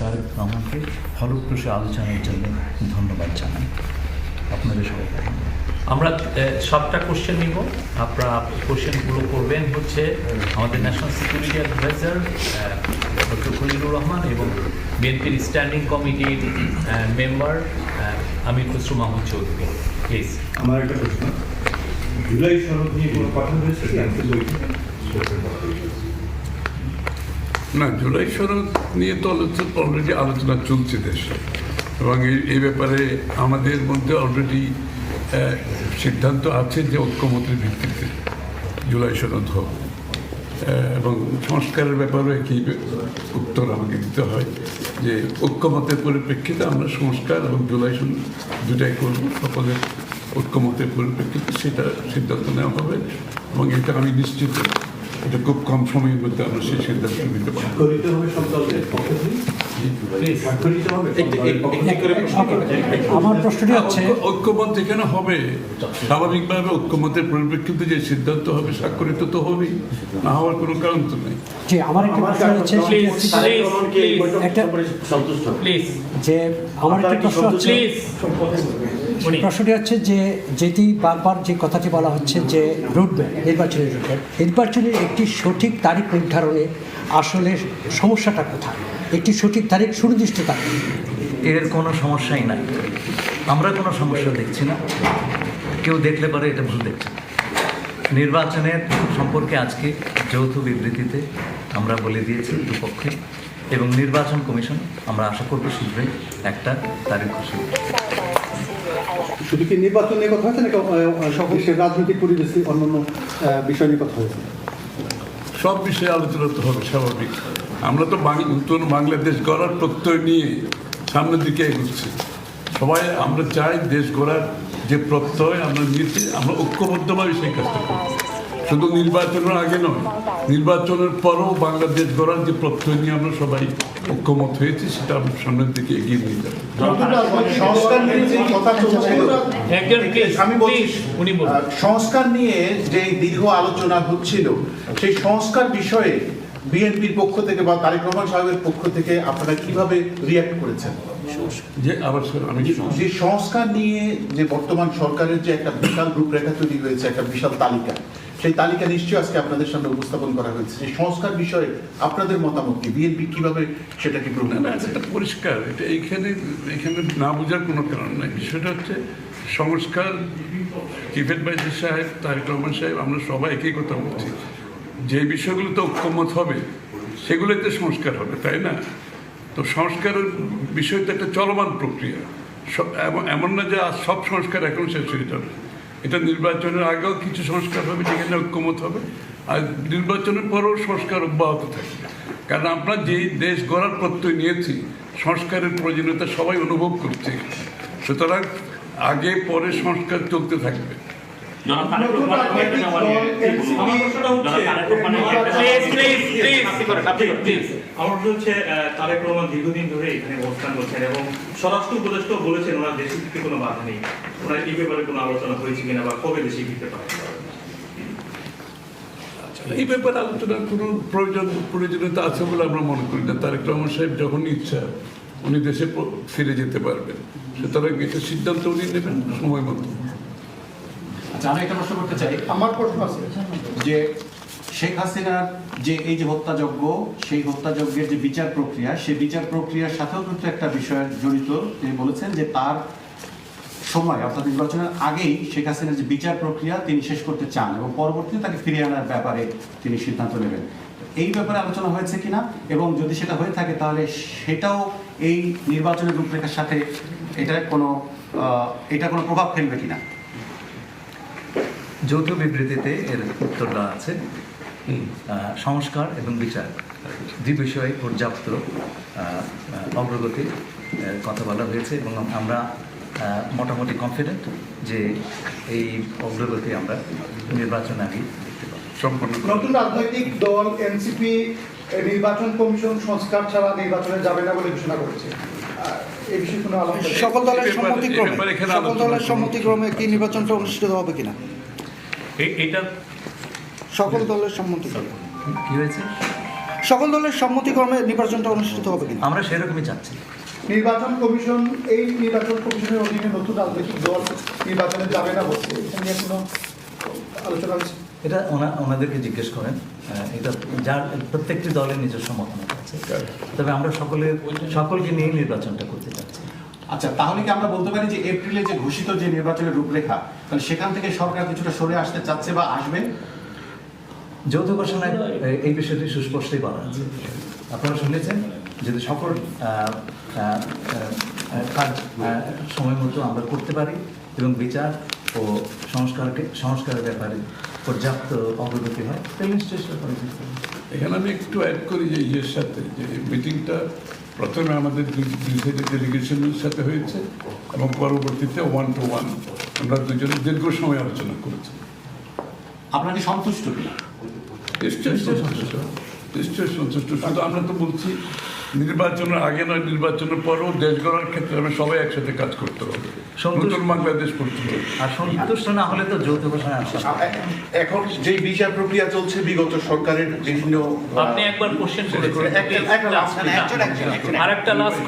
তারেক রহমানকে ফলপ্রসূ আলোচনার জন্য ধন্যবাদ জানাই। আপনাদের সবাইকে আমরা সবটা কোশ্চেন নিব। আপনারা কোশ্চেনগুলো করবেন হচ্ছে আমাদের national security adviser doctor Khalilur Rahman এবং বিএনপির স্ট্যান্ডিং কমিটির মেম্বার আমির খসরু মাহমুদ চৌধুরী। প্লিজ আমার একটা প্রশ্ন। জুলাই সনদ নিয়ে কোনো কথা হয়েছে? না, জুলাই সনদ নিয়ে তো অলরেডি আলোচনা চলছে দেশে। এবং এই- ব্যাপারে আমাদের মধ্যে অলরেডি সিদ্ধান্ত আছে যে ঐক্যমতের ভিত্তিতে জুলাই সনদ হোক। এবং সংস্কারের ব্যাপারে একই উত্তর আমাকে দিতে হয় যে ঐক্যমতের পরিপ্রেক্ষিতে আমরা সংস্কার এবং জুলাই সনদ দুটাই করব। সকলের ঐক্যমতের পরিপ্রেক্ষিতে সেটা সিদ্ধান্ত নেওয়া হবে এবং এটা আমি নিশ্চিত এটা খুব কম সময়ের মধ্যে আমরা সেই সিদ্ধান্ত নিতে থেকে? আমার প্রশ্নটি হচ্ছে ঐক্যমত যেখানে হবে। স্বাভাবিকভাবে ঐক্যমতের পরিপ্রেক্ষিতে যে সিদ্ধান্ত হবে স্বাক্ষরিত তো হবেই। না হওয়ার কোনো কারণ তো নেই। যে আমার একটা প্রশ্ন হচ্ছে একটা- যে আমার একটা প্রশ্ন হচ্ছে প্রশ্নটি হচ্ছে যে যেটি বারবার যে কথাটি বলা হচ্ছে যে রুটম্যাপ নির্বাচনী রুটম্যাপ নির্বাচনের একটি সঠিক তারিখ নির্ধারণে আসলে সমস্যাটা কোথায়? একটি সঠিক তারিখ সুনির্দিষ্ট তারিখ। এর কোনো সমস্যাই নাই। আমরা কোনো সমস্যা দেখছি না। কেউ দেখলে পরে এটা ভুল দেখছে। নির্বাচনের সম্পর্কে আজকে যৌথ বিবৃতিতে আমরা বলে দিয়েছি দুপক্ষে এবং নির্বাচন কমিশন আমরা আশা করব শীঘ্রই একটা তারিখ ঘোষণা। শুধু কি নির্বাচন নিয়ে কথা হয়েছে নাকি বিষয়ে রাজনৈতিক পরিবেশ অন্যান্য অন্য বিষয় নিয়ে কথা হয়েছে? সব বিষয়ে আলোচনা তো হবে, স্বাভাবিক। আমরা তো নতুন বাংলাদেশ গড়ার প্রত্যয় নিয়ে সামনের দিকে এগোচ্ছি। সবাই, আমরা চাই দেশ গড়ার যে প্রত্যয়, আমরা নিয়েছি আমরা ঐক্যবদ্ধভাবে সেই কাজটা করব। শুধু নির্বাচনের আগে নয় নির্বাচনের পরও বাংলাদেশ গড়ার যে প্রত্যয় নিয়ে আমরা সবাই ঐক্যমত হয়েছি সেটা আমরা সামনের দিকে এগিয়ে নিয়ে যাব। সংস্কার নিয়ে যে কথা চলছিল একজন প্লিজ আমি বলছি প্লিজ উনি বলুন। আহ, সংস্কার নিয়ে যে দীর্ঘ আলোচনা হচ্ছিল সেই সংস্কার বিষয়ে বিএনপির পক্ষ থেকে বা তারেক রহমান সাহেবের পক্ষ থেকে আপনারা কীভাবে রিয়াক্ট করেছেন? যে আবার স্যার আমি যে সংস্কার নিয়ে যে বর্তমান সরকারের যে একটা বিশাল রূপরেখা তৈরি হয়েছে একটা বিশাল তালিকা সেই তালিকা নিশ্চয়ই আজকে আপনাদের সামনে উপস্থাপন করা হয়েছে। সেই সংস্কার বিষয়ে আপনাদের মতামত কি? বিএনপি কীভাবে সেটাকে গ্রহণ এটা পরিষ্কার। এটা এইখানে এখানে না বোঝার কোনো কারণ নাই। বিষয়টা হচ্ছে সংস্কার চিফের বাইজি সাহেব তারেক রহমান সাহেব আমরা সবাই একই কথা বলছি। যে বিষয়গুলোতে ঐক্যমত হবে সেগুলোতে সংস্কার হবে তাই না? তো সংস্কারের বিষয় তো একটা চলমান প্রক্রিয়া। সব- এমন- এমন না যে সব সংস্কার এখন শেষ হয়ে যাবে। এটা নির্বাচনের আগেও কিছু সংস্কার হবে, যেখানে ঐক্যমত হবে। আর নির্বাচনের পরেও সংস্কার অব্যাহত থাকবে। কারণ আমরা যেই দেশ গড়ার প্রত্যয় নিয়েছি, সংস্কারের প্রয়োজনীয়তা সবাই অনুভব করছে। সুতরাং আগে পরে সংস্কার চলতে থাকবে। তারেক রহমান দীর্ঘদিন ধরে এখানে অবস্থান করছেন এবং স্বরাষ্ট্র উপদেষ্টাও বলেছেন ওনার দেশে ফিরতে কোনো বাধা নেই। ওনার এই ব্যাপারে কোনো আলোচনা হয়েছে কিনা বা কবে দেশে ফিরতে পারে? এই ব্যাপারে আলোচনার কোনো প্রয়োজন প্রয়োজনীয়তা আছে বলে আমরা মনে করি না। তারেক রহমান সাহেব যখন ইচ্ছা উনি দেশে ফিরে যেতে পারবেন। সুতরাং এটা সিদ্ধান্ত উনি নেবেন সময় মতো। আচ্ছা আমি একটা প্রশ্ন করতে চাই। আমার প্রশ্ন আছে। যে শেখ হাসিনার যে এই যে হত্যাযজ্ঞ সেই হত্যাযজ্ঞের যে বিচার প্রক্রিয়া সেই বিচার প্রক্রিয়ার সাথেও কিন্তু একটা বিষয় জড়িত। তিনি বলেছেন যে তার সময় অর্থাৎ নির্বাচনের আগেই শেখ হাসিনার যে বিচার প্রক্রিয়া তিনি শেষ করতে চান এবং পরবর্তীতে তাকে ফিরিয়ে আনার ব্যাপারে তিনি সিদ্ধান্ত নেবেন। এই ব্যাপারে আলোচনা হয়েছে কিনা? এবং যদি সেটা হয়ে থাকে তাহলে সেটাও এই নির্বাচনের রূপরেখার সাথে এটা কোনো আহ, এটা কোনো প্রভাব ফেলবে কিনা? যৌথ বিবৃতিতে এর উত্তর দেওয়া আছে সংস্কার এবং বিচার দুই বিষয়ে পর্যাপ্ত অগ্রগতির কথা বলা হয়েছে এবং আমরা মোটামুটি কনফিডেন্ট যে এই অগ্রগতি আমরা নির্বাচন আগে দেখতে পাবো। সম্পন্ন নতুন রাজনৈতিক দল এনসিপি নির্বাচন কমিশন সংস্কার ছাড়া নির্বাচনে যাবে না বলে ঘোষণা করেছে। এই বিষয়ে কোনো আলোচনা সকল দলের সম্মতিক্রমে সকল দলের সম্মতিক্রমে কি নির্বাচনটা অনুষ্ঠিত হবে কিনা? এটা সকল দলের সম্মতিক্রমে কি হয়েছে? সকল দলের সম্মতিক্রমে নির্বাচনটা অনুষ্ঠিত হবে কিনা আমরা সেরকমই চাচ্ছি। নির্বাচন কমিশন এই নির্বাচন কমিশনের অধীনে নতুন রাজনৈতিক দল নির্বাচনে যাবে না বলছে। এটা নিয়ে কোনো আলোচনা হয়েছে এটা ওনা- ওনাদেরকে জিজ্ঞেস করেন। এটা যার প্রত্যেকটি দলের নিজস্ব মতামত আছে। তবে আমরা সকলে সকলকে নিয়ে নির্বাচনটা করতে চাচ্ছি আচ্ছা তাহলে কি আমরা বলতে পারি যে এপ্রিলে যে ঘোষিত যে নির্বাচনের রূপরেখা, তাহলে সেখান থেকে সরকার কিছুটা সরে আসতে চাচ্ছে বা আসবে? যৌথ ঘোষণায় এই বিষয়টি সুস্পষ্টই বলা আছে। আপনারা শুনেছেন যদি সকল কাজ সময় মতো আমরা করতে পারি এবং বিচার ও সংস্কারকে, সংস্কারের ব্যাপারে পর্যাপ্ত অগ্রগতি হয়? নিশ্চয়ই সরকার এখানে আমি একটু অ্যাড করি যে ইয়ের সাথে যে মিটিংটা প্রথমে আমাদের দুই দুই সাইডের ডেলিগেশনের সাথে হয়েছে এবং পরবর্তীতে ওয়ান টু ওয়ান আমরা দুজনে দীর্ঘ সময় আলোচনা করেছি। আপনারা কি সন্তুষ্ট নিশ্চয়ই সন্তুষ্ট। নিশ্চয়ই সন্তুষ্ট। শুধু আমরা তো বলছি নির্বাচনের আগে নয় নির্বাচনের পরেও দেশ গড়ার ক্ষেত্রে আমরা সবাই একসাথে কাজ করতে হবে। নতুন বাংলাদেশ করতে হবে। আর সন্তুষ্ট না হলে তো যৌথ ঘোষণা এখন যে বিচার প্রক্রিয়া চলছে বিগত সরকারের বিভিন্ন আপনি একবার কোশ্চেন একটা- একটা আর একটা লাস্ট